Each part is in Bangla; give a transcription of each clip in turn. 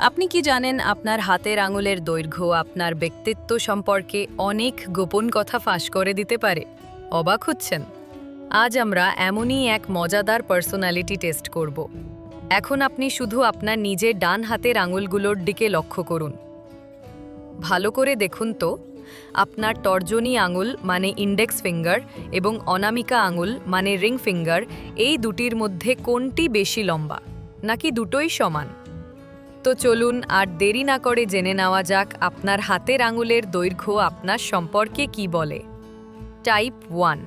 আপনি কি জানেন আপনার হাতের আঙুলের দৈর্ঘ্য আপনার ব্যক্তিত্ব সম্পর্কে অনেক গোপন কথা ফাঁস করে দিতে পারে? অবাক হচ্ছেন? আজ আমরা এমনই এক মজাদার পার্সোনালিটি টেস্ট করব। এখন আপনি শুধু আপনার নিজের ডান হাতের আঙুলগুলোর দিকে লক্ষ্য করুন। ভালো করে দেখুন তো, আপনার তর্জনী আঙুল মানে ইন্ডেক্স ফিঙ্গার এবং অনামিকা আঙুল মানে রিং ফিঙ্গার এই দুটির মধ্যে কোনটি বেশি লম্বা? নাকি দুটোই সমান? তো চলুন আর দেরি না করে জেনে নেওয়া যাক আপনার হাতের আঙুলের দৈর্ঘ্য আপনার সম্পর্কে কি বলে। টাইপ ওয়ান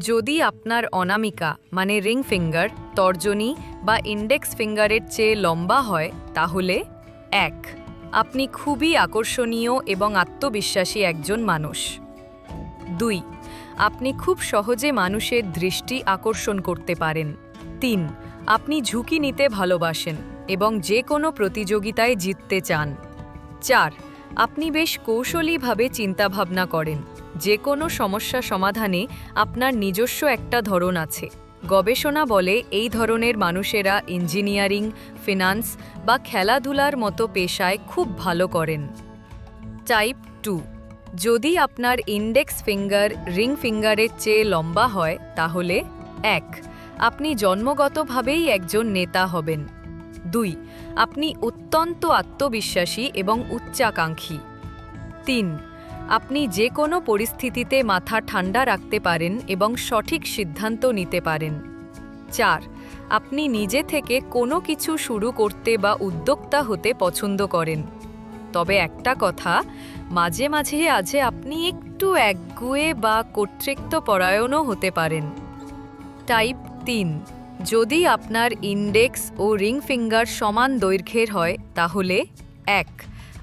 যদি আপনার অনামিকা মানে রিং ফিঙ্গার তর্জনী বা ইন্ডেক্স ফিঙ্গারের চেয়ে লম্বা হয়, তাহলে এক, আপনি খুবই আকর্ষণীয় এবং আত্মবিশ্বাসী একজন মানুষ। দুই, আপনি খুব সহজে মানুষের দৃষ্টি আকর্ষণ করতে পারেন। তিন, আপনি ঝুঁকি নিতে ভালোবাসেন। এবং যে কোনো প্রতিযোগিতায় জিততে চান। চার, আপনি বেশ কৌশলীভাবে চিন্তাভাবনা করেন। যে কোনো সমস্যা সমাধানে আপনার নিজস্ব একটা ধরন আছে। গবেষণা বলে এই ধরনের মানুষেরা ইঞ্জিনিয়ারিং, ফিনান্স বা খেলাধুলার মতো পেশায় খুব ভালো করেন। টাইপ টু, যদি আপনার ইন্ডেক্স ফিঙ্গার রিং ফিঙ্গারের চেয়ে লম্বা হয়, তাহলে এক, আপনি জন্মগতভাবেই একজন নেতা হবেন। দুই, আপনি অত্যন্ত আত্মবিশ্বাসী এবং উচ্চাকাঙ্ক্ষী। তিন, আপনি যে কোনো পরিস্থিতিতে মাথা ঠান্ডা রাখতে পারেন এবং সঠিক সিদ্ধান্ত নিতে পারেন। চার, আপনি নিজে থেকে কোনো কিছু শুরু করতে বা উদ্যোক্তা হতে পছন্দ করেন। তবে একটা কথা, মাঝে মাঝে আজে আপনি একটু একগুয়ে বা কর্তৃত্বপরায়ণও হতে পারেন। টাইপ তিন যদি আপনার ইন্ডেক্স ও রিং ফিঙ্গার সমান দৈর্ঘ্যের হয়, তাহলে এক,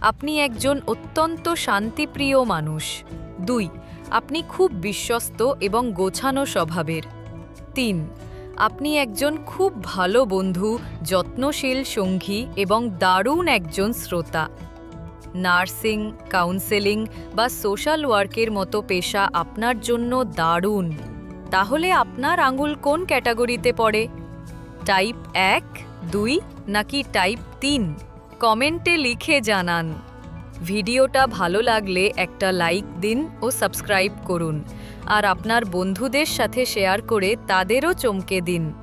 আপনি একজন অত্যন্ত শান্তিপ্রিয় মানুষ। দুই, আপনি খুব বিশ্বস্ত এবং গোছানো স্বভাবের। তিন, আপনি একজন খুব ভালো বন্ধু, যত্নশীল সঙ্গী এবং দারুণ একজন শ্রোতা। নার্সিং কাউন্সেলিং বা সোশ্যাল ওয়ার্কের মতো পেশা আপনার জন্য দারুণ। তাহলে আপনার আঙুল কোন ক্যাটাগরিতে পড়ে? টাইপ এক, দুই, নাকি টাইপ তিন? কমেন্টে লিখে জানান। ভিডিওটা ভালো লাগলে একটা লাইক দিন ও সাবস্ক্রাইব করুন। আর আপনার বন্ধুদের সাথে শেয়ার করে তাদেরও চমকে দিন।